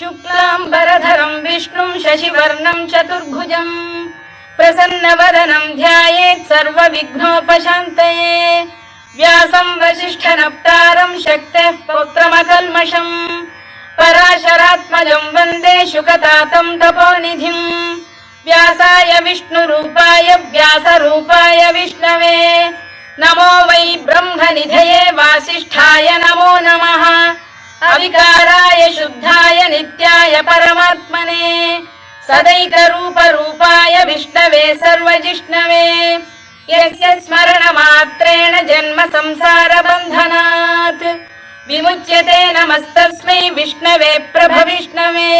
शुक्लाम्बरधरम् विष्णुम् शशिवर्णम् चतुर्भुजम्। प्रसन्नवदनम् ध्यायेत् सर्वविघ्नोपशान्तये। व्यासम् वसिष्ठनप्तारम् शक्तेः पौत्रमकल्मषम्। पराशरात्मजम् वन्दे शुकतातम् तपोनिधिम्। व्यासाय विष्णुरूपाय व्यासरूपाय विष्णवे। नमो वै ब्रह्मनिधये वासिष्ठाय नमो नमः अविकाराय शुद्धाय नित्याय परमात्मने सदैकरूपरूपाय विष्णवे सर्वजिष्णवे यस्य स्मरणमात्रेण जन्म संसारबन्धनात् विमुच्यते नमस्तस्मै विष्णवे प्रभविष्णवे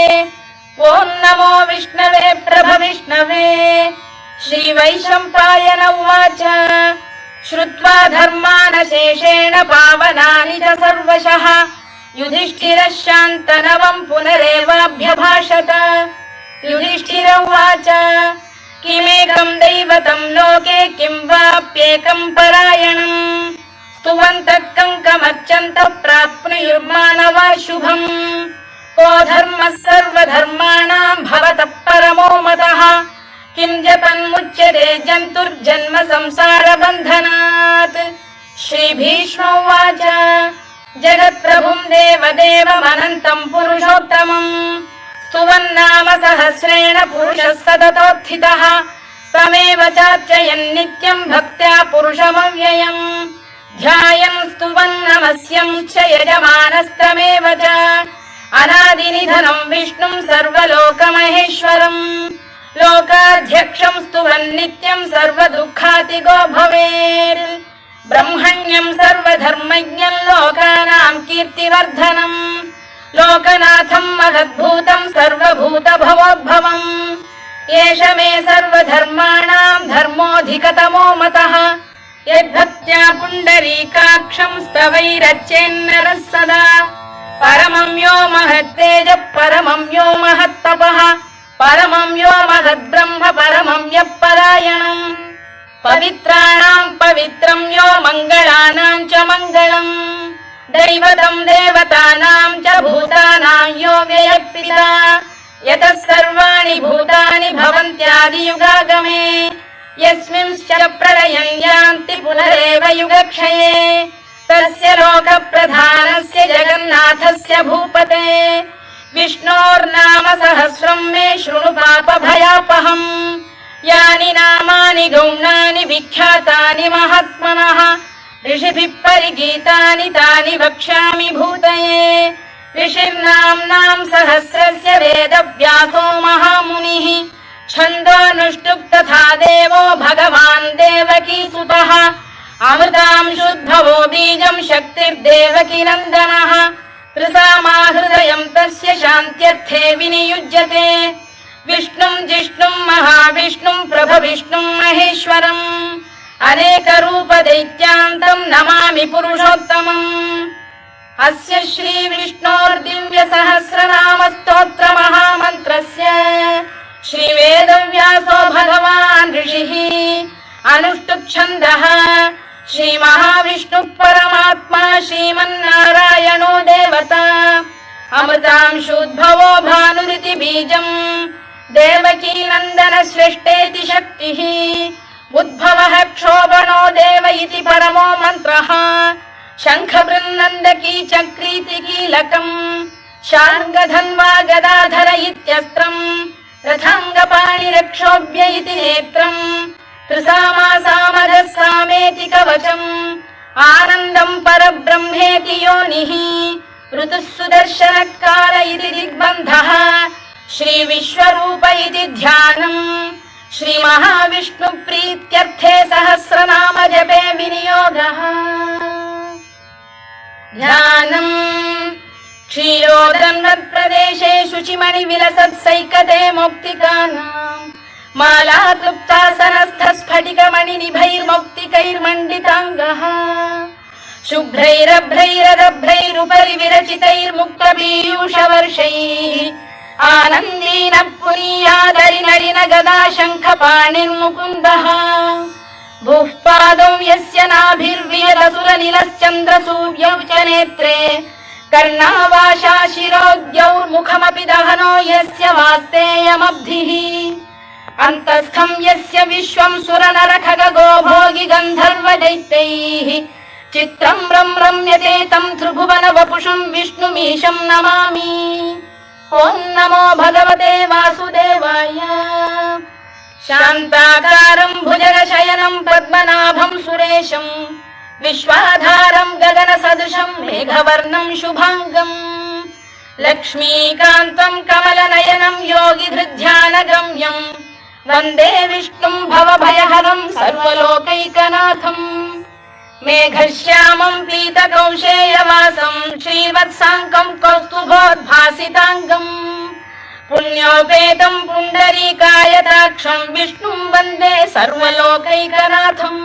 ॐ नमो विष्णवे प्रभविष्णवे श्रीवैशम्पायन उवाच श्रुत्वा धर्मानशेषेण पावनानि च सर्वशः युधिष्ठिरः शान्तनवम् पुनरेवाभ्यभाषत। युधिष्ठिर उवाच किमेकम् दैवतम् लोके किं वाप्येकम् परायणम्? स्तुवन्तः कङ्कमर्चन्तः प्राप्नुयुर्मानवा शुभम् को धर्मः सर्वधर्माणाम् भवतः परमो मतः किं जपन्मुच्यते जन्तुर्जन्म संसारबन्धनात्? श्रीभीष्म उवाच जगत्प्रभुम् देवदेवमनन्तम् पुरुषोत्तमम् स्तुवन्नाम सहस्रेण पुरुषः सततोत्थितः तमेव चार्चयन् नित्यम् भक्त्या पुरुषमव्ययम् ध्यायन् स्तुवन् नमस्यम् च यजमानस्तमेव च अनादिनिधनम् विष्णुम् सर्वलोकमहेश्वरम् लोकाध्यक्षम् स्तुवन् नित्यम् सर्वदुःखातिगो भवेत् ब्रह्मण्यम् सर्वधर्मज्ञम् लोकानाम् कीर्तिवर्धनम् लोकनाथम् महद्भूतम् सर्वभूतभवोद्भवम् एष मे सर्वधर्माणाम् धर्मोऽधिकतमो मतः यद्भक्त्या पुण्डरीकाक्षम् स्तवैरच्चेन्नरः सदा परमं यो महत्तेजः परमं यो महत्तपः परमं यो महद्ब्रह्म परमं यः परायणम् पवित्राणाम् पवित्रम् यो मङ्गलानाम् च मङ्गलम् दैवतम् देवतानाम् च भूतानाम् यो व्ययक्तिता यतः सर्वाणि भूतानि भवन्त्यादियुगागमे यस्मिंश्च प्रलयम् यान्ति पुनरेव युगक्षये तस्य लोकप्रधानस्य जगन्नाथस्य भूपते विष्णोर्नाम सहस्रम् मे शृणु पापभयापहम् यानि नामानि गौणानि विख्यातानि महात्मनः। ऋषिभिः परिगीतानि तानि वक्ष्यामि भूतये। ऋषिर्नाम्नाम् सहस्रस्य वेदव्यासो महामुनिः। छन्दोऽनुष्टुप् तथा देवो भगवान् देवकी सुतः। अमृताम् शुद्भवो बीजम् शक्तिर्देवकी नन्दनः। हृदयम् तस्य शान्त्यर्थे विनियुज्यते विष्णुम् जिष्णुम् महाविष्णुम् प्रभविष्णुम् महेश्वरम्। अनेकरूपदैत्यान्तम् नमामि पुरुषोत्तमम्। अस्य श्रीविष्णोर्दिव्य सहस्रनामस्तोत्र महामन्त्रस्य श्रीवेदव्यासो भगवान् ऋषिः अनुष्टुप्छन्दः। श्रीमहाविष्णुः परमात्मा श्रीमन्नारायणो देवता। अमृतांशुद्भवो भानुरिति बीजम् देवकी नन्दन श्रेष्ठेति शक्तिः उद्भवः क्षोभणो देव इति परमो मन्त्रः शङ्खबृन्नन्दकी चक्रीति कीलकम् शार्ङ्गधन्वा गदाधर इत्यस्त्रम् रथाङ्गपाणिरक्षोभ्य इति नेत्रम् त्रिसामासामरः सामेति कवचम् आनन्दम् परब्रह्मेति योनिः ऋतुः सुदर्शनकाल इति दिग्बन्धः श्रीविश्वरूप इति ध्यानम्। श्रीमहाविष्णुप्रीत्यर्थे सहस्रनाम जपे विनियोगः। ध्यानम्। क्षीरोदन्वत्प्रदेशे शुचिमणिविलसत्सैकते मौक्तिकानाम्। माला क्लुप्तासनस्थ स्फटिकमणिनिभैर्मौक्तिकैर्मण्डिताङ्गः शुभ्रैरभ्रैरदभ्रैरुपरि विरचितैर्मुक्तपीयूषवर्षैः ఆనందీన పునీయాదరినరిన గదా శంఖపాణిర్ముకుందః. భూపాదం యస్య నాభిర్విహరసురనిలశ్చంద్ర సూర్యౌ చ నేత్రే. కర్ణావాశా శిరోద్యౌర్ముఖమపి దహనో యస్య వాస్తేయమబ్ధిః. అంతస్థం యస్య విశ్వం సురనరఖగో భోగి గంధర్వ దైత్యైః రమ్యతే తం త్రిభువన వపుషం విష్ణుమీశం నమామి. ॐ नमो भगवते वासुदेवाय। शान्ताकारम् भुजगशयनम् पद्मनाभम् सुरेशम् विश्वाधारम् गगनसदृशम् मेघवर्णम् शुभाङ्गम् लक्ष्मीकान्तम् कमलनयनम् योगिधृध्यानगम्यम् वन्दे विष्णुम् भवभयहरम् सर्वलोकैकनाथम् मेघश्यामम् पीतकौशेयवासम् श्रीवत्साङ्कम् कौस्तुभोद्भासिताङ्गम् पुण्योपेतम् पुण्डरीकायताक्षम् विष्णुम् वन्दे सर्वलोकैकनाथम्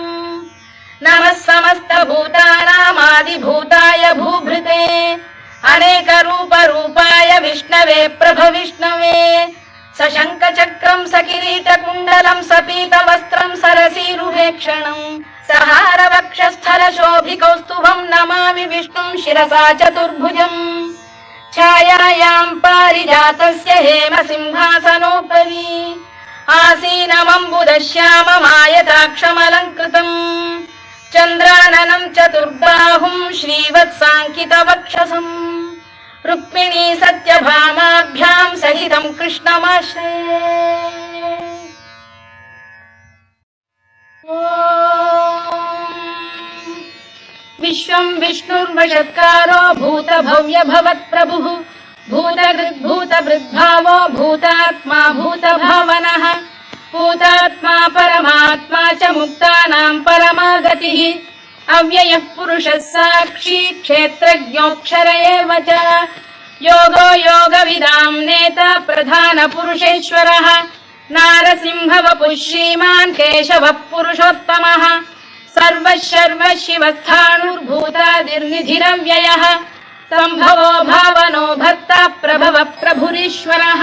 नमः समस्तभूतानामादिभूताय भूभृते अनेकरूपरूपाय विष्णवे प्रभविष्णवे सशङ्खचक्रम् सकिरीटकुण्डलम् सपीतवस्त्रम् सरसीरुहेक्षणम् सहारवक्षस्थलशोभिकौस्तुभम् नमामि विष्णुम् शिरसा चतुर्भुजम् छायायाम् पारिजातस्य हेम सिंहासनोपरि आसीनमम्बुदश्याममायताक्षमलङ्कृतम् चन्द्राननम् चतुर्बाहुम् श्रीवत्साङ्कितवक्षसम् रुक्मिणी सत्यभामाभ्याम् सहितम् कृष्णमाश्रये विश्वम् विष्णुर्वषत्कारो भूत भव्य भवत्प्रभुः भूतभृद्भूतभृद्भावो भूतात्मा भूतभावनः भूतात्मा परमात्मा च मुक्तानाम् परमा गतिः अव्ययः पुरुषः साक्षी क्षेत्रज्ञोऽक्षर एव च योगो योगविदाम् नेता प्रधानपुरुषेश्वरः नारसिंहवपुः श्रीमान् केशवः पुरुषोत्तमः सर्वः शर्व शिवस्थाणुर्भूतादिर्निधिरव्ययः सम्भवो भावनो भर्ता प्रभव प्रभुरीश्वरः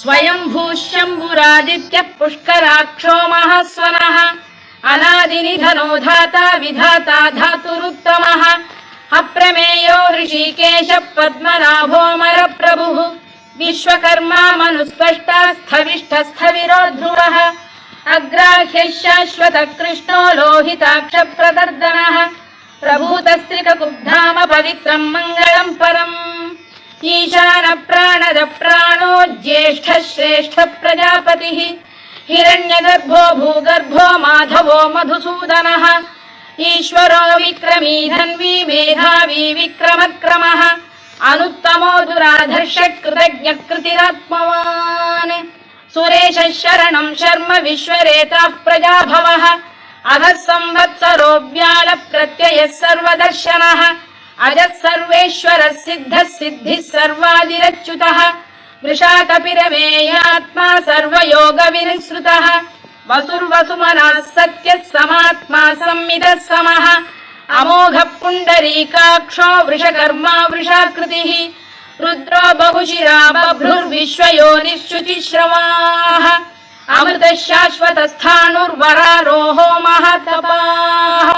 स्वयम्भूः शम्भुरादित्यः पुष्कराक्षो ధనో ధాత విధాత ధాతురుత్తమ. అప్రమేయో హృషీకేశ పద్మనాభోమర ప్రభు విశ్వకర్మా మనుస్పష్ట స్థవిష్ట స్థవిరో ధ్రువ అగ్రాహ్య శాశ్వత కృష్ణో లోహితాక్ష ప్రదర్దన. ప్రభూతస్త్రికకుబ్ధామ పవిత్రం మంగళం పరం. ఈశాన ప్రాణద ప్రాణో జ్యేష్ఠ శ్రేష్ఠ ప్రజాపతి. हिरण्यगर्भो भूगर्भो माधवो मधुसूदनः। ईश्वरो विक्रमी धन्वी मेधावी विक्रमक्रमः अनुत्तमो दुराधर्ष कृतज्ञ कृतिरात्मवान् सुरेश शरणम् शर्म विश्वरेताः प्रजाभवः। अधः संवत्सरो व्याल प्रत्ययः सर्वदर्शनः। सिद्धः सिद्धिः सर्वादिरच्युतः మృషా కపిరవేయాత్మా సర్వయోగ వినిసృత వసుర్వసుమనా సత్య సమాత్మా సంవిద సమః అమోఘ పుండరీకాక్షో వృషకర్మా వృషాకృతి రుద్రో బహుశిరా బభ్రుర్విశ్వయోనిశ్రుతిశ్రవాః అమృత శాశ్వతస్థాణుర్వరారోహో మహాతపాః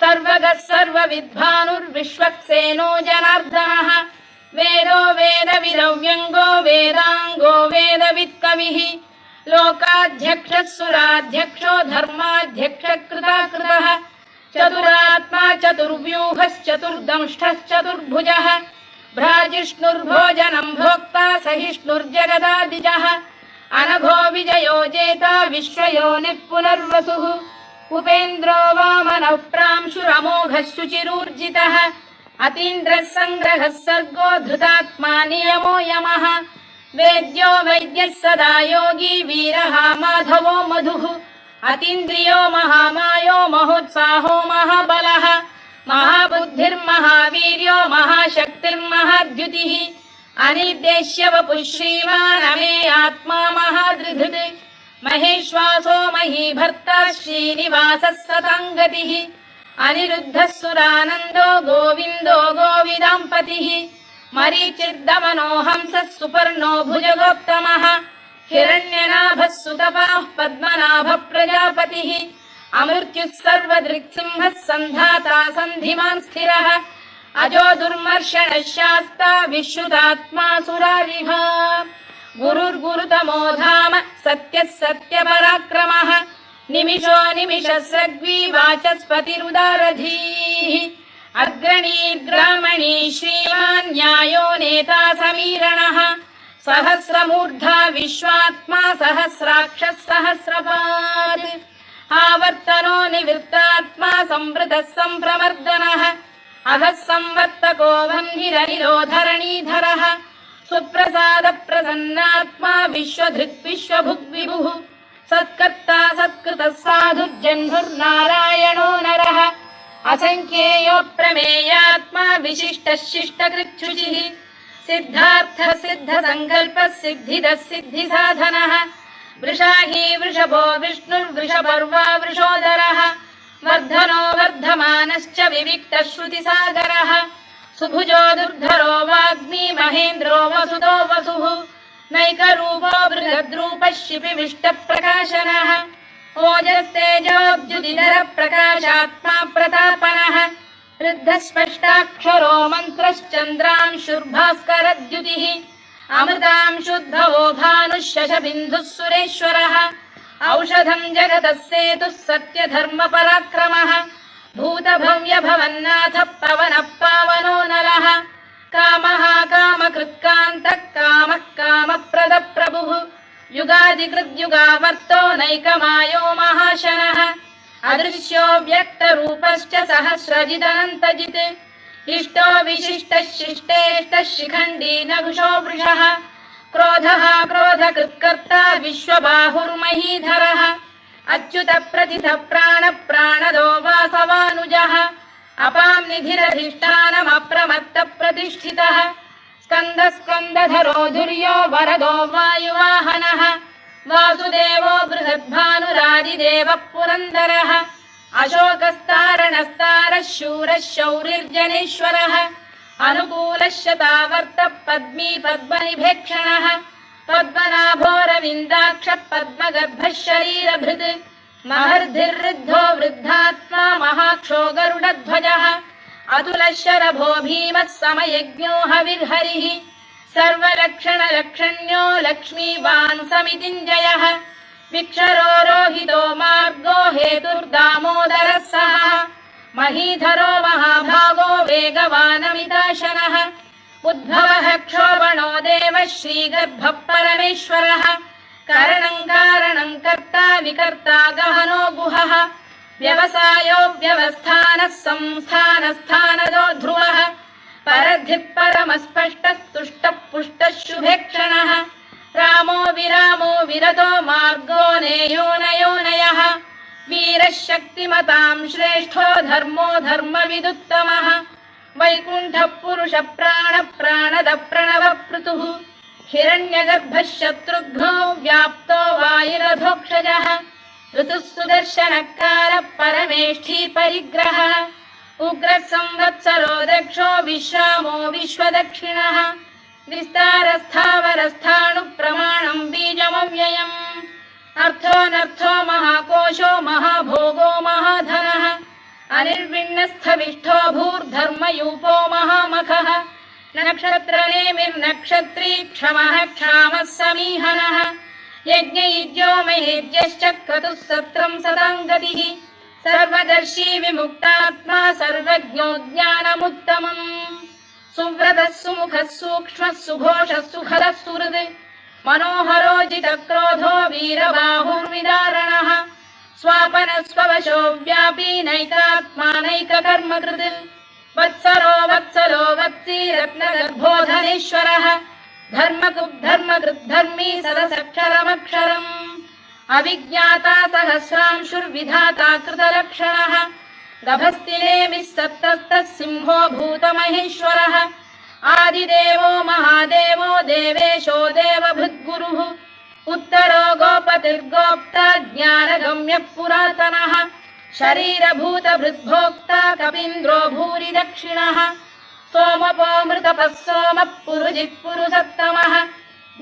సర్వగ సర్వవిద్భానుర్విశ్వక్సేనో జనార్దనః वेदो वेदविदव्यङ्गो वेदाङ्गो वेदवित्कविः लोकाध्यक्षः सुराध्यक्षो धर्माध्यक्ष कृताकृतः चतुरात्मा चतुर्व्यूहश्चतुर्दंष्टश्चतुर्भुजः भ्राजिष्णुर्भोजनम् भोक्ता सहिष्णुर्जगदादिजः अनघो विजयो जेता विश्वयोनिः पुनर्वसुः उपेन्द्रो वामनः प्रांशुरमोघः शुचिरूर्जितः अतीन्द्रः सङ्ग्रहः सर्गो धृतात्मा नियमो यमः। वेद्यो वैद्यः सदा योगी वीरः माधवो मधुः। अतीन्द्रियो महामायो महोत्साहो महाबलः। महाबुद्धिर्महावीर्यो महाशक्तिर्महाद्युतिः। अनिर्देश्य वपुः श्रीमान् अमे आत्मा महादृधृत् महेश्वासो महीभर्ता श्रीनिवासः सताङ्गतिः अनिरुद्धः सुरानन्दो गोविन्दो गोविदाम्पतिः हंसः सुपर्णो भुजगोत्तमः हिरण्यनाभः सुतपाः पद्मनाभः प्रजापतिः अमृत्युः सर्वदृक्सिंहः सन्धाता सन्धिमान् स्थिरः अजो दुर्मर्षणः शास्ता विश्रुतात्मा सुरारिः गुरुर्गुरुतमो धाम सत्यः सत्यपराक्रमः निमिषो निमिषस्रग्वी वाचस्पतिरुदारधीः। अग्रणीर्ग्रामणी श्रीमान् न्यायो नेता समीरणः। सहस्रमूर्धा विश्वात्मा सहस्राक्षः सहस्रपात् आवर्तनो निवृत्तात्मा संवृतः सम्प्रमर्दनः अधः संवर्तको वह्निरनिरोधरणीधरः सुप्रसाद प्रसन्नात्मा सत्कर्ता सत्कृतः साधुर्जह्नुर्नारायणो नरः। असङ्ख्येयो प्रमेयात्मा विशिष्टः शिष्टकृच्छुचिः। सिद्धार्थ सिद्ध सङ्कल्पः सिद्धिदः सिद्धिसाधनः। वृषाही वृषभो विष्णुर्वृषपर्वा वृषोदरः। वर्धनो वर्धमानश्च विविक्तः श्रुतिसागरः। सुभुजो दुर्धरो वाग्मी महेन्द्रो वसुतो वसुः नैकरूपो बृहद्रूपः शिपिविष्टप्रकाशनः ओजस्तेजोद्युदिधर प्रकाशात्मा प्रतापनः वृद्धस्पष्टाक्षरो मन्त्रश्चन्द्रांशुर्भास्करद्युतिः अमृतांशुद्भवो भानुः शशबिन्दुः सुरेश्वरः। औषधम् जगतः सेतुः सत्यधर्मपराक्रमः। भूतभव्यभवन्नाथ पवनः पावनो नरः कामः कामकृत्कान्तः कामः कामप्रदप्रभुः। युगादिकृद्युगावर्तो नैकमायो महाशनः। अदृश्यो व्यक्तरूपश्च सहस्रजिदनन्तजित्। इष्टो विशिष्टः शिष्टेष्टः शिखण्डी नघुषो वृषः। क्रोधः क्रोधकृत्कर्ता विश्वबाहुर्महीधरः। अच्युत प्रतिथ प्राण प्राणदो वासवानुजः अपां निधिरधिष्ठानमप्रमत्त प्रतिष्ठितः स्कन्द स्कन्दधरो धुर्यो वरदो वायुवाहनः। वासुदेवो बृहद्भानुरादिदेवः पुरन्दरः अशोकस्तारणस्तारः शूरः शौरिर्जनेश्वरः पद्मी पद्मनिभेक्षणः पद्मनाभोरविन्दाक्षः पद्मगर्भः शरीरभृत् महर्धिर्वृद्धो वृद्धात्मा महाक्षो गरुडध्वजः। अतुलशरभो भीमः समयज्ञो हविर्हरिः। सर्वलक्षणलक्षण्यो लक्ष्मीवान् समितिञ्जयः। विक्षरो रोहितो मार्गो हेतुर्दामोदरः सः महीधरो महाभागो वेगवानमिताशनः। उद्भवः क्षोभणो देवः श्रीगर्भः परमेश्वरः करणम् कारणम् कर्ता विकर्ता गहनो गुहः। व्यवसायो व्यवस्थानः संस्थानस्थानदो ध्रुवः। परद्धिः परमस्पष्टः तुष्टः पुष्टः शुभेक्षणः। रामो विरामो विरतो मार्गो नेयो नयोनयः वीरः शक्तिमताम् श्रेष्ठो धर्मो धर्मविदुत्तमः। वैकुण्ठः पुरुष हिरण्यगर्भः शत्रुघ्नो व्याप्तो वायुरधोक्षजः ऋतुः सुदर्शनकार परमेष्ठी परिग्रहः उग्रः संवत्सरो दक्षो विश्रामो विश्वदक्षिणः विस्तारस्थावरस्थाणुः प्रमाणम् बीजमव्ययम्। अर्थोऽनर्थो महाकोशो महाभोगो महाधनः अनिर्विण्णस्थविष्ठो भूर्धर्मयूपो महामखः नक्षत्रनेमिर्नक्षत्री क्षमः क्षामः समीहनः। यज्ञयुज्यो महेज्यश्च क्रतुः सत्रम् सदाम् गतिः। सर्वदर्शी विमुक्तात्मा सर्वज्ञो ज्ञानमुत्तमम् सुव्रतः सुमुखः सूक्ष्मः सुघोषः सुखदः सुहृद्। मनोहरो जितक्रोधो वीरबाहुर्विदारणः। स्वापन स्ववशो व्यापी नैकात्मा नैककर्मकृत् वत्सरो वत्सलो वत्सी रत्नगर्भोधनेश्वरः धर्मकृद्धर्मकृद्धर्मी सदसक्षरमक्षरम् अविज्ञाता सहस्रांशुर्विधाता कृतलक्षणः सप्तस्तः सिंहो भूतमहेश्वरः। आदिदेवो महादेवो देवेशो देवभृद्गुरुः। उत्तरो गोपतिर्गोप्ता ज्ञानगम्यः पुरातनः शरीरभूतभृद्भोक्ता कपीन्द्रो भूरि दक्षिणः। सोमपोऽमृतपः सोमः पुरुजिः पुरुसत्तमः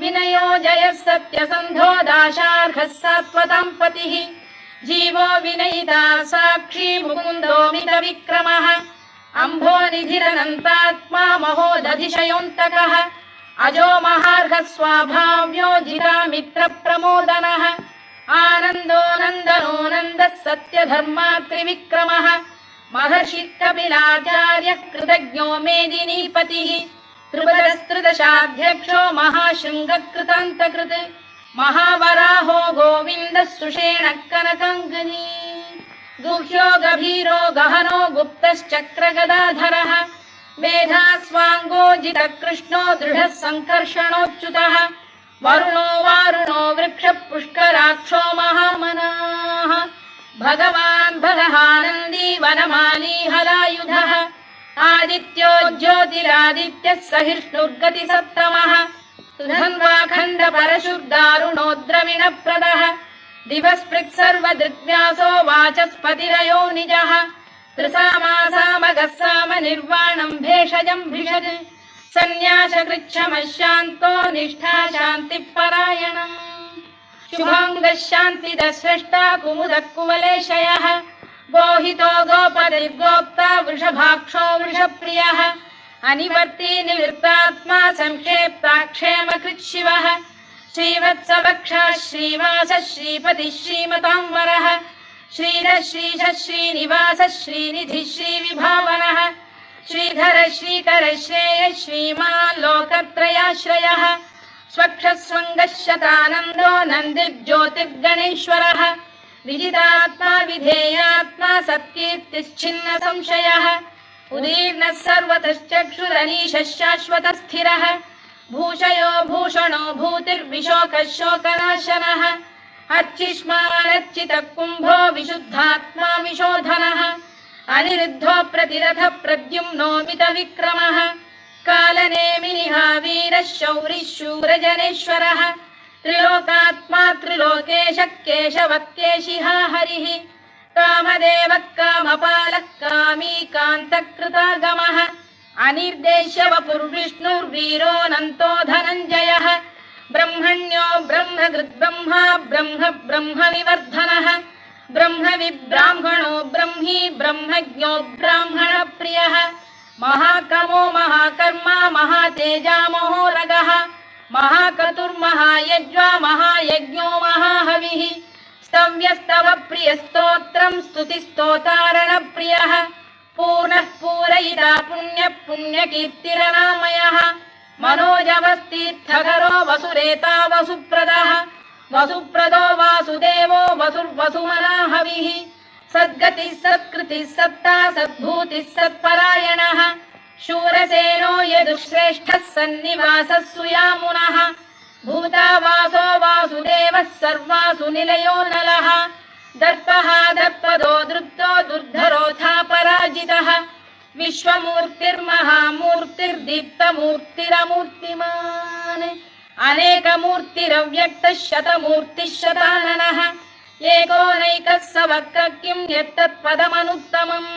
विनयो जयः सत्यसन्धो दाशार्हः सात्वताम् पतिः। जीवो विनयिता साक्षी मुकुन्दो मितविक्रमः अम्भो निधिरनन्तात्मा महोदधिशयोऽन्तकः। अजो महार्घ स्वाभाव्यो जिरामित्रप्रमोदनः आनन्दो नन्दनो नन्दः सत्यधर्मा त्रिविक्रमः महर्षि कपिलाचार्यः कृतज्ञो मेदिनीपतिः। त्रिपदस्त्रिदशाध्यक्षो महाशृङ्गकृतान्तकृत्। महावराहो गोविन्दः सुषेण कनकाङ्गनी। गुह्यो गभीरो गहनो गुप्तश्चक्रगदाधरः। मेधास्वाङ्गोजितकृष्णो दृढः सङ्कर्षणोच्युतः वरुणो वारुणो वृक्षपुष्कराक्षो महामनाः। भगवान् भगहानन्दी वनमाली हलायुधः आदित्यो ज्योतिरादित्यः सहिष्णुर्गतिसप्तमः सुधन्वाखण्ड परशुर्दारुणो द्रविणप्रदः दिवस्पृक् सर्वदृग्व्यासो वाचस्पतिरयो निजः। त्रिसामासामगः साम निर्वाणम् भेषजम् भिषज सन्न्यासकृच्छमशान्तो निष्ठा शान्तिः परायणम् शुभाङ्गः शान्तिदः स्रष्टा कुमुदः कुवलेशयः। गोहितो गोपतिर्गोप्ता वृषभाक्षो वृषप्रियः। अनिवर्ती निवृत्तात्मा संक्षेप्ताक्षेमकृत् शिवः श्रीवत्सवक्षः श्रीवासः श्रीपतिः श्रीमताम्बरः। श्रीरः श्रीशः श्रीनिवासः श्रीनिधिः श्रीविभावनः। श्रीधर श्रीकर श्रेयः श्रीमान् लोकत्रयाश्रयः स्वक्षस्वङ्गः शतानन्दो नन्दिर्ज्योतिर्गणेश्वरः विजितात्मा विधेयात्मा सत्कीर्तिश्चिन्न संशयः, उदीर्णः सर्वतश्चक्षुरनीशः शाश्वतः स्थिरः भूषयो भूषणो भूतिर्विशोकः शोकनाशनः अर्चिष्मानर्चितः कुम्भो विशुद्धात्मा विशोधनः। अनिरुद्धो प्रतिरथ प्रद्युम्नोमित विक्रमः कालनेमिनिः शौरिः शूरजनेश्वरः त्रिलोकात्मा त्रिलोकेशः केशवः केशिहा हरिः। कामदेवः कामपालः कामी कान्तकृतागमः अनिर्देश्य वपुर्विष्णुर्वीरोऽनन्तो धनञ्जयः। ब्रह्मण्यो ब्रह्मकृद्ब्रह्मा ब्रह्म ब्रह्मविवर्धनः ब्रह्म विब्राह्मणो ब्रह्मी ब्रह्मज्ञो ब्राह्मणप्रियः। महाकमो महाकर्मा महातेजा महोरगः। महाक्रतुर्महायज्वा महायज्ञो महाहविः। स्तव्यस्तव प्रियस्तोत्रम् स्तुतिस्तोतारणप्रियः। पूर्णः पूरयिता पुण्यः पुण्यकीर्तिरनामयः। मनोजवस्तीर्थकरो वसुरेता वसुप्रदः वसुप्रदो वासुदेवो वसुर्वसुमनाहविः। सद्गतिः सत्कृतिः सत्ता सद्भूतिः सत्परायणः। शूरसेनो यदुश्रेष्ठः सन्निवासः सुयामुनः। भूतावासो वासुदेवः सर्वासु निलयो नलः। दर्पः दर्पदो दृप्तो दुर्धरोऽथा पराजितः विश्वमूर्तिर्महामूर्तिर्दीप्तमूर्तिरमूर्तिमान् अनेकमूर्तिरव्यक्तः शतमूर्तिः शताननः एकोनैकः स वक्र किम् यत्तत्पदमनुत्तमम्।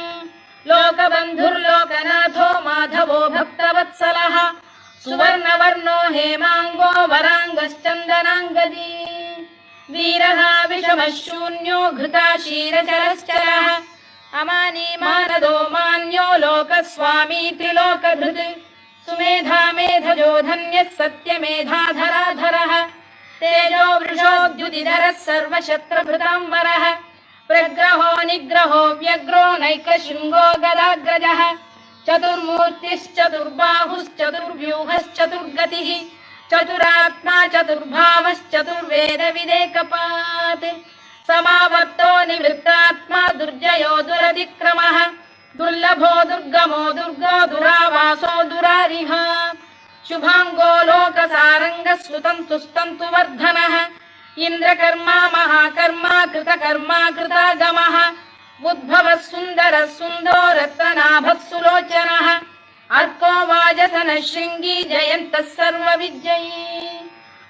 लोकबन्धुर्लोकनाथो माधवो भक्तवत्सलः। सुवर्णवर्णो हेमाङ्गो वराङ्गश्चन्दनाङ्गदी। वीरः विषमः शून्यो घृता क्षीरचरश्चरः अमानी मानदो मान्यो लोकस्वामी त्रिलोकधृत् सुमेधा मेधजो धन्यः सत्यमेधाधराधरः। तेजो वृषोद्युतिधरः सर्वशत्रभृताम्बरः प्रग्रहो निग्रहो व्यग्रो नैकशृङ्गो गदाग्रजः। चतुर्मूर्तिश्चतुर्बाहुश्चतुर्व्यूहश्चतुर्गतिः। चतुरात्मा चतुर्भावश्चतुर्वेदविदेकपात् समावर्तो निवृत्तात्मा दुर्जयो दुरतिक्रमः। दुर्लभो दुर्गमो दुर्गो दुरावासो दुरारिः शुभाङ्गो लोकसारङ्गः सुतन्तु स्तन्तु वर्धनः इन्द्रकर्मा महाकर्मा कृतकर्मा कृतागमः। उद्भवः सुन्दरः सुन्दो रत्ननाभः सुलोचनः अर्को वाजसनः शृङ्गी जयन्तः सर्वविजयी।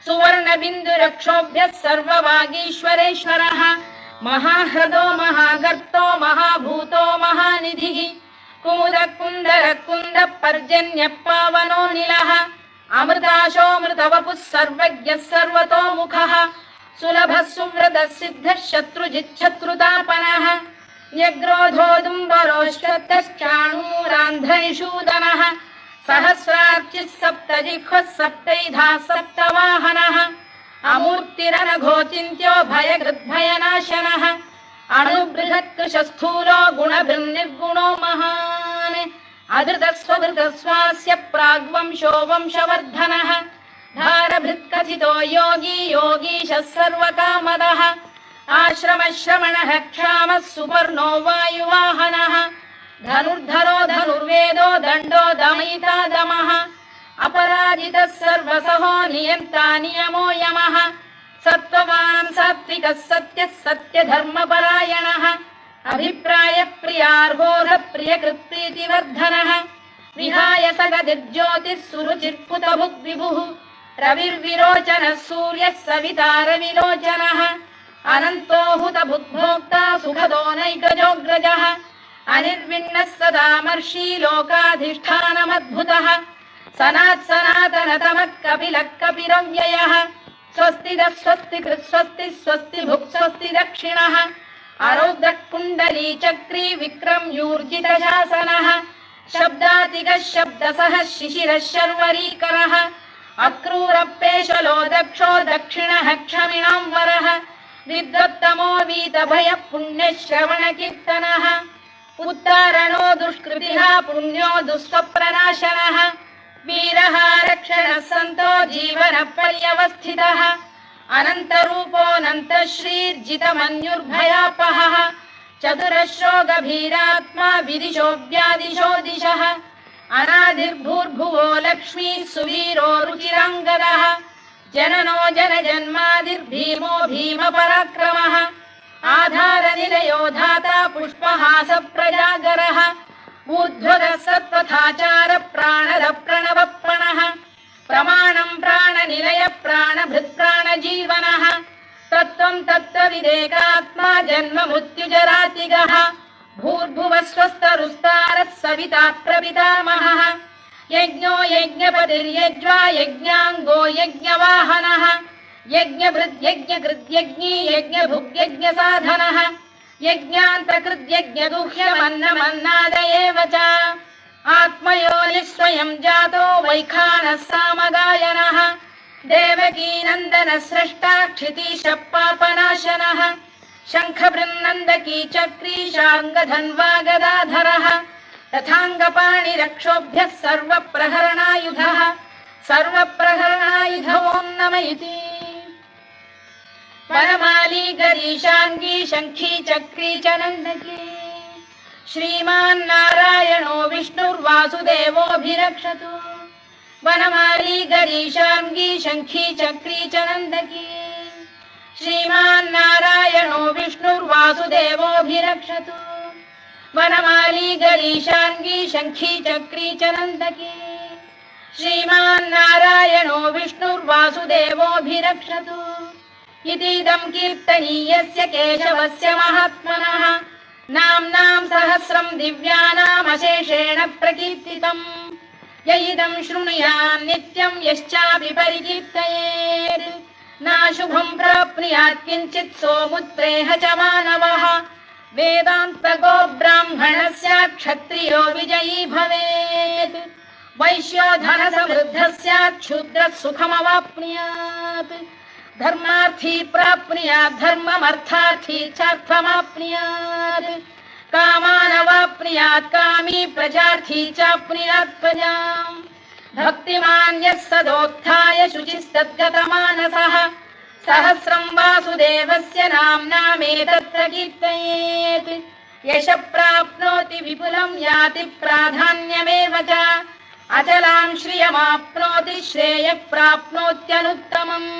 सुवर्णबिन्दुरक्षोभ्यः सर्ववागीश्वरेश्वरः महाह्रदो, महागर्तो, महाभूतो, महानिधिः। कुमुद कुन्दर कुन्द, पर्जन्यः, पावनो, निलः। अमृताशोऽमृतवपुः सर्वज्ञः सर्वतोमुखः सुलभः, सुव्रतः, सिद्धः शत्रुजिच्छत्रुतापनः न्यग्रोधोदुम्बरोश्वत्तश्चाणूरान्ध्रनिषूदनः सहस्रार्चिः, सप्तजिह्वः, सप्तैधा, सप्तवाहनः। अमूर्तिरनघोचिन्त्यो भयगृद्भयनाशनः। अणुबृहत्कृशस्थूलो गुणभृन्निर्गुणो महान्। अधृतस्वधृतस्वास्य प्राग्वंशो वंशवर्धनः भारभृत्कथितो योगी योगीशः सर्वकामदः। आश्रमश्रमणः क्षामः सुपर्णो वायुवाहनः। धनुर्धरो धनुर्वेदो दण्डो दमयिता दमः अपराजितः सर्वसहो नियन्ता नियमो यमः। सत्त्ववान् सात्विकः सत्यः सत्यधर्मपरायणः। अभिप्रायप्रियार्बोध प्रियकृत्प्रीतिवर्धनः। विहाय सगदिर्ज्योतिः सुरुचिर्पुतभुग्विभुः रविर्विरोचनः सूर्यः सविता रविलोचनः। अनन्तो हुतभुग्भोक्ता सुखदो नैकजोऽग्रजः अनिर्विण्णः सदामर्षी लोकाधिष्ठानमद्भुतः सनात् सनातनतमः कपिलः कपिरव्ययः स्वस्तिदः स्वस्ति कृत् स्वस्ति स्वस्ति भुक् स्वस्ति दक्षिणः अरौद्रः कुण्डली चक्री विक्रम्यूर्जित शासनः शब्दातिगः शब्दसः शिशिरः शर्वरीकरः अक्रूरपेशलो दक्षो दक्षिणः क्षमिणां वरः विद्वत्तमो वीतभयः पुण्यश्रवणकीर्तनः उत्तारणो दुष्कृतिः पुण्यो दुःस्वप्रनाशनः वीरः रक्षणः सन्तो जीवनपर्यवस्थितः। अनन्तरूपोऽनन्तश्रीर्जितमन्युर्भयापहः। चतुरश्रो गभीरात्मा विदिशो व्यादिशो दिशः अनादिर्भूर्भुवो लक्ष्मीः सुवीरो रुचिराङ्गदः। जननो जनजन्मादिर्भीमो भीमपराक्रमः। आधारनिलयो धाता पुष्पहास प्रजागरः ऊर्ध्वगः सत्त्वथाचार प्राणद प्रणवप्रणः प्रमाणम् प्राणनिलय प्राणभृत्प्राणजीवनः तत्त्वम् तत्त्वविदेकात्मा जन्म मृत्युजरातिगः भूर्भुवः स्वस्तरुस्तारः सविता प्रपितामहः यज्ञो यज्ञपतिर्यज्वा यज्ञाङ्गो यज्ञवाहनः यज्ञभृद्यज्ञकृद्यज्ञी यज्ञभुग्यज्ञसाधनः यज्ञान्तकृद्यज्ञगुह्यमन्नमन्नाद एव च। आत्मयोनिः स्वयं जातो वैखानः सामगायनः देवकीनन्दनः स्रष्टा क्षितीशः पापनाशनः शङ्खबृन्नन्दकी चक्रीशाङ्गधन्वा गदाधरः तथाङ्गपाणिरक्षोभ्यः सर्वप्रहरणायुधः। सर्वप्रहरणायुधो नम इति वनमाली गरीशाङ्गी शङ्खी चक्री च नन्दकी। श्रीमान्नारायणो विष्णुर्वासुदेवोऽभिरक्षतु। वनमाली गरीशाङ्गी शङ्खी चक्री च नन्दकी। श्रीमान्नारायणो विष्णुर्वासुदेवोऽभिरक्षतु। वनमाली गरीशाङ्गी शङ्खी चक्री च नन्दकी। श्रीमान्नारायणो विष्णुर्वासुदेवोऽभिरक्षतु इतीदम् कीर्तनीयस्य केशवस्य महात्मनः। नाम्नाम् सहस्रम् दिव्यानामशेषेण प्रकीर्तितम्। य इदम् शृणुयान् नित्यम् यश्चापि परिकीर्तयेत्। नाशुभम् प्राप्नुयात् किञ्चित् सोमुत्रेह च मानवः। वेदान्तको ब्राह्मणः स्यात् क्षत्रियो विजयी भवेत्। वैश्यो धनसमृद्धः स्यात् क्षुद्रः सुखमवाप्नुयात् धर्मार्थी प्राप्नुयात् धर्ममर्थार्थी चार्थमाप्नुयात् कामानवाप्नुयात् कामी प्रजार्थी चाप्नुयात् प्रजाम् भक्तिमान् यः सदोत्थाय शुचिस्तद्गतमानसः सहस्रम् वासुदेवस्य नाम्नामेतत्र कीर्तयेत् यश प्राप्नोति विपुलम् याति प्राधान्यमेव च। अचलाम् श्रियमाप्नोति श्रेयः प्राप्नोत्यनुत्तमम्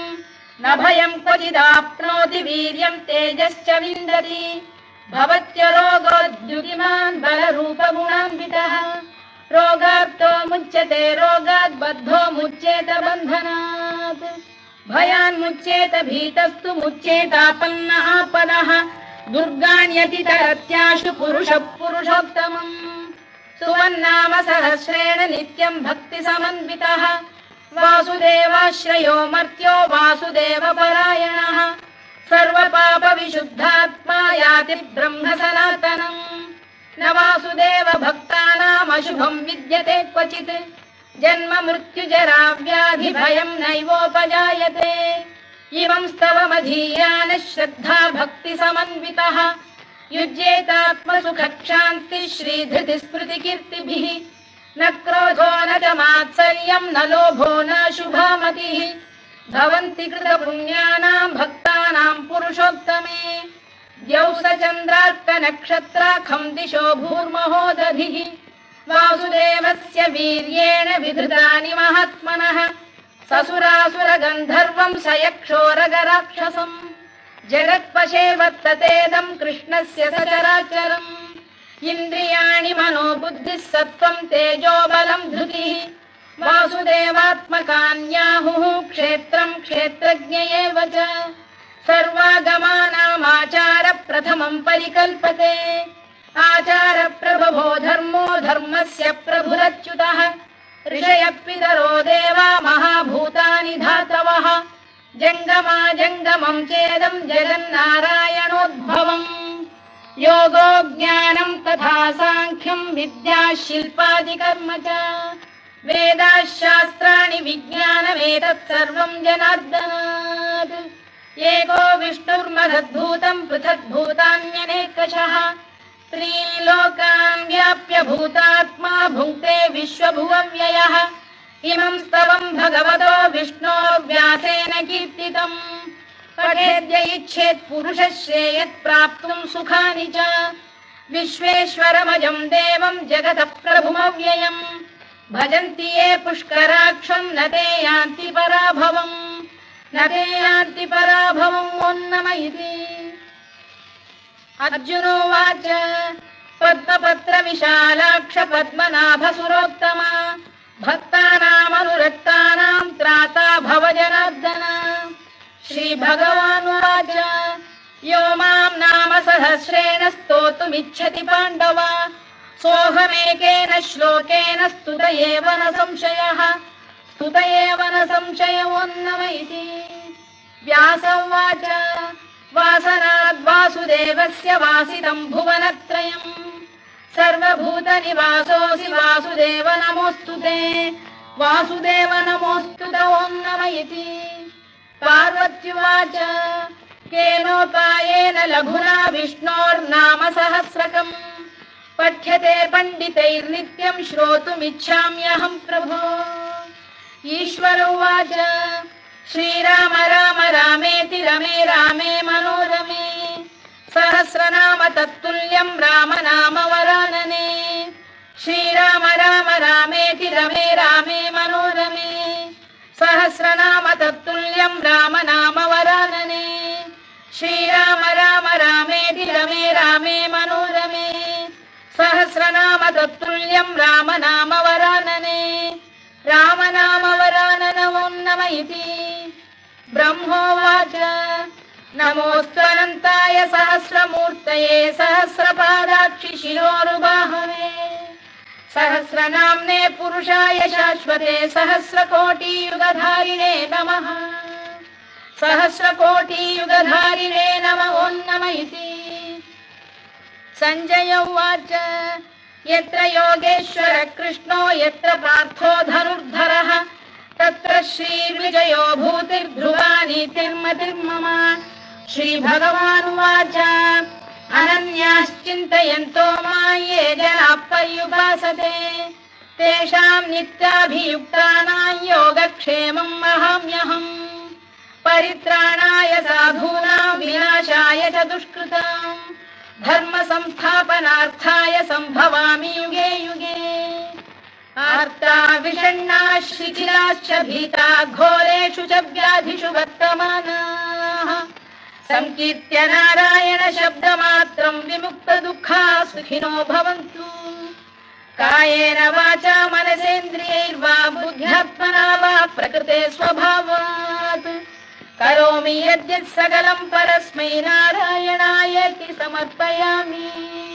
न भयम् क्वचिदाप्नोति वीर्यम् तेजश्च विन्दति। भवत्यरोगोद्युतिमान् बलरूपगुणान्वितः रोगार्तो मुच्यते रोगात् बद्धो मुच्येत बन्धनात्। भयान्मुच्येत भीतस्तु मुच्येतापन्न आपदः। दुर्गाण्यतितरत्याशु पुरुषः पुरुषोत्तमम्। सुवन्नाम सहस्रेण नित्यम् भक्तिसमन्वितः वासुदेवाश्रयो मर्त्यो वासुदेवपरायणः। सर्वपापविशुद्धात्मा याति ब्रह्म सनातनम् न वासुदेव भक्तानामशुभम् विद्यते क्वचित्। जन्म मृत्युजरा व्याधि भयम् नैवोपजायते। इमं स्तवमधीयानः श्रद्धा भक्तिसमन्वितः युज्येतात्मसुखक्षान्तिः श्रीधृतिस्मृतिकीर्तिभिः न क्रोधो न च मात्सर्यम् न लोभो न शुभामतिः। भवन्ति कृतपुण्यानाम् भक्तानाम् पुरुषोत्तमे। द्यौ स चन्द्रार्कनक्षत्राखम् दिशो भूर्महो दधिः वासुदेवस्य वीर्येण विधृतानि महात्मनः। ससुरासुरगन्धर्वम् स यक्षोरगराक्षसम् जगत्पशे वर्ततेदम् कृष्णस्य सचराचरम् इन्द्रियाणि मनो बुद्धिः सत्त्वम् तेजो बलम् धृतिः। वासुदेवात्मकान्याहुः क्षेत्रम् क्षेत्रज्ञ एव च। सर्वागमानामाचार प्रथमम् परिकल्पते। आचार प्रभवो धर्मो धर्मस्य प्रभुरच्युतः। ऋषयः पितरो देवा महाभूतानि धातवः। जङ्गमा जङ्गमम् चेदम् जगन्नारायणोद्भवम् योगो ज्ञानम् तथा साङ्ख्यम् विद्या शिल्पादिकर्म च। वेदाः शास्त्राणि विज्ञानमेतत् सर्वम् जनार्दनात्। एको विष्णुर्महद्भूतम् पृथग्भूतान्यनेकशः। त्रीलोकान् व्याप्य भूतात्मा भुङ्क्ते विश्वभुवव्ययः। इमं स्तवम् भगवतो विष्णो व्यासेन कीर्तितम् पठेद्य इच्छेत् पुरुषः श्रेयत् प्राप्तुम् सुखानि च। विश्वेश्वरमजम् देवम् जगतः प्रभुमव्ययम् भजन्ति ये पुष्कराक्षम् न ते यान्ति पराभवम्। न ते यान्ति पराभवम् ओन्नम इति। अर्जुनोवाच पद्मपत्र विशालाक्ष पद्मनाभ सुरोत्तमा भक्तानामनुरक्तानाम् त्राता भव जनार्दन श्रीभगवानुवाच। यो माम् नाम सहस्रेण स्तोतुमिच्छति पाण्डव। सोऽहमेकेन श्लोकेन स्तुत एव न संशयः। स्तुत एव न संशयोन्नम इति। व्यास उवाच वासनाद्वासुदेवस्य वासितम् भुवनत्रयम्। सर्वभूतनिवासोऽसि वासुदेव नमोऽस्तु ते। वासुदेव नमोऽस्तु त ॐ नम इति पार्वत्युवाच। केनोपायेन लघुना विष्णोर्नाम सहस्रकम् पठ्यते पण्डितैर्नित्यम् श्रोतुमिच्छाम्यहम् प्रभो। ईश्वर उवाच श्रीराम राम रमे। सहस्रनाम तत्तुल्यम् राम नाम वरानने श्रीराम राम रामेति रमे रामे मनोरमे। सहस्रनाम तत्तुल्यम् राम नाम वरानने राम नाम वरानन ॐ नम इति। ब्रह्मोवाच। नमोऽस्त्वनन्ताय सहस्रमूर्तये सहस्रपादाक्षि शिरोरुबाहवे सहस्रनाम्ने पुरुषाय शाश्वते सहस्रकोटियुगधारिणे नमः। सहस्रकोटियुगधारिणे नम ॐ नम इति। सञ्जय उवाच, यत्र योगेश्वर कृष्णो, यत्र पार्थो धनुर्धरः, तत्र श्रीविजयो भूतिर्ध्रुवा नीतिर्मतिर्मम श्रीभगवानुवाच अनन्याश्चिन्तयन्तो मां ये जनाः पर्युपासते तेषाम् नित्याभियुक्तानां योगक्षेमम् अहम्यहम्। परित्राणाय साधूनां विनाशाय च दुष्कृताम्। धर्म संस्थापनार्थाय सम्भवामि युगे युगे। आर्ता विषण्णा शिथिलाश्च भीता घोरेषु च व्याधिषु वर्तमानाः सङ्कीर्त्य नारायण शब्दमात्रम् विमुक्त सुखिनो भवन्तु। कायेन वाचा मनसेन्द्रियैर्वा बुद्ध्यात्मना वा प्रकृते स्वभावात्। करोमि यद्यत् सकलं परस्मै नारायणायति समर्पयामि।